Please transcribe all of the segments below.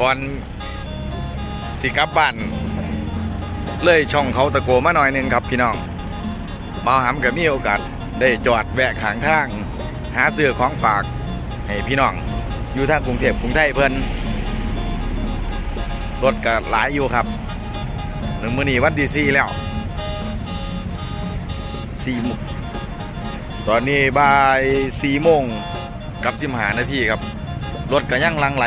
ก่อนสิกลับบ้านเลยช่องเขาตะโกมาหน่อยหนึงครับพี่น้องบ่าวหำกับมีโอกาสได้จอดแวะขางทาง หาเสื้อของฝากให้พี่น้อง อยู่ทางกรุงเทพกรุงไทยเพิ่นรถก็หลายอยู่ครับหนึ่งมื้อนี้วันที่สี่แล้วสี่โมงตอนนี้บ่ายสี่โมงกับสิบห้านาทีครับ รถก็ยังลังไหล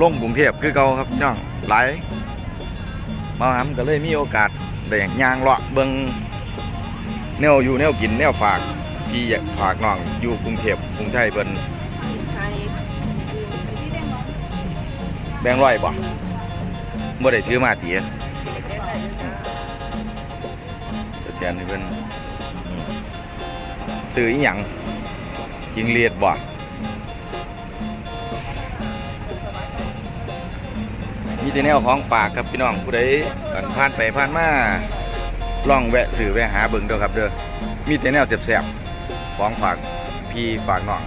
ลงกรุงเทพคือเก่าครับน้องหลายมาหำก็เลยมีโอกาสได้ย่างเลาะเบิงแนวอยู่แนวกินแนวฝากพี่อยากฝากน้องอยู่กรุงเทพกรุงไทยเพิ่นไทยคือไปที่เด้งน้องแบงร้อยบ่บ่ได้ถือมาตีเด็กได้ได้ด้วยนะสแกนให้เพิ่นซื้ออีหยังจิงเลียดบ่ มีแต่แนวของฝากครับพี่น้องผู้ใดผ่านไปผ่านมาล่องแวะซื้อแวะหาเบิ่งเด้อครับเด้อมีแต่แนวแซ่บๆของฝากพี่ฝากน้อง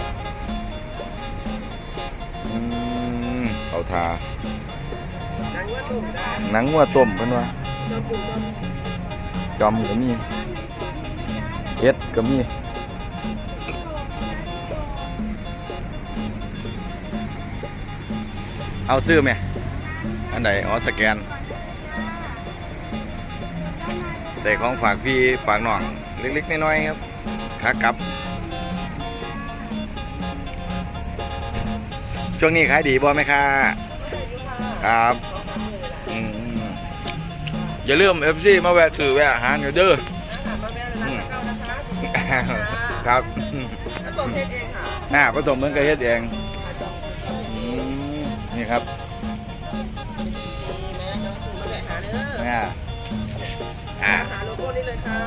เอาทาหนังงัวต้มเพิ่นว่าจอมก็มีเฮ็ดก็มีเอาซื้อไหม นไหนอ๋อสแกนแต่ของฝากพี่ฝากน้องเล็กๆน้อยๆครับขากลับ ช่วงนี้ขายดีบ่ไหมคะครับอืมอย่าลืม FC มาแวะถือแวะอาหารกันเด้อมาแม่ร้านเก้านะคะครับผสมเพชรเองค่ะหน้าผสมเหมือนกับเฮ็ดเองอืมนี่ครับ เด้ออ่าอ่าหาโลโก้นี่เลยค่ะ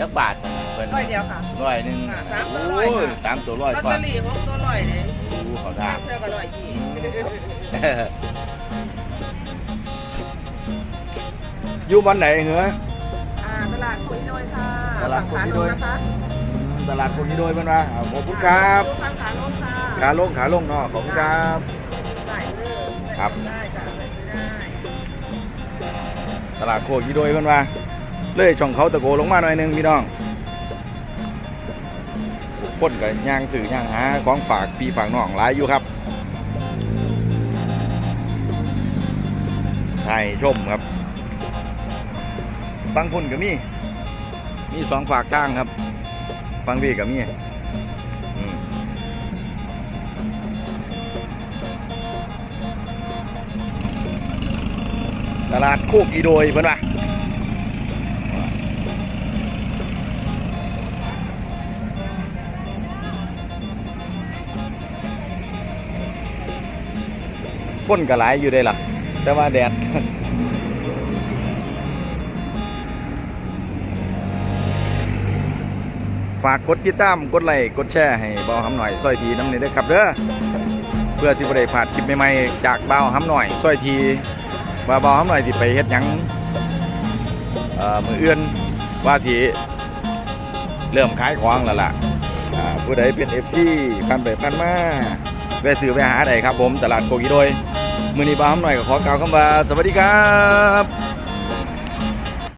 จักบาทเพิ่นร้อยเดียวค่ะร้อยหนึ่งค่ะสามตัวร้อยโค่ะสามตัวร้อยลอตก่อเตอนรี่หกตัวร้อยเนี่ยโอ้เขาทาเท่ากับร้อยยี่อยู่บ้านไหนเหรอ อ่าตลาดคุยโดยค่ะตลาดคุยโดยฝั่งขาลงนะคะตลาดคนนี้โดยเพิ่นว่าอ่าขอบคุณครับ ฝั่งขาลงค่ะขาลงขาลงเนาะขอบคุณครับ จ่ายเลยครับ ได้จ้ะไปซื้อได้ต ลาดโคกยีโดยเพิ่นว่าเลยช่องเขาตะโกลงมาหน่อยนึงพี่น้องพ่นกับย่างสื่อย่างหาของฝากพี่ฝากน้องหลายอยู่ครับให้ชมครับ ฟังพุ่นกับมี่มีสองฝากทางครับ ฟังพี่กับมี่ ตลาดโคกอีโดยเพิ่อนว่าพ่นกระหลอยู่ได้ล่ะแต่ว่าแดดฝากกดติดตามกดไลค์กดแชร์ให้เบาห้ำหน่อยซอยทีน้ำนี้ด้วยครับเด้อเพื่อสิบได้พลาดคลิปใหม่ๆจากเบาห้ำหน่อยซอยที ว่าเบาหำหน่อยสิไปเฮ็ดหยังเอ่อมืออื่นว่าสิเริ่มขายของแล้วล่ะอ่าผู้ใดเป็นเอฟที่พันไปพันมาแวะซื้อไปหาได้ครับผมตลาดโกกิโดย มือนี้เบาหำหน่อยก็ขอกล่าวคำว่าสวัสดีครับ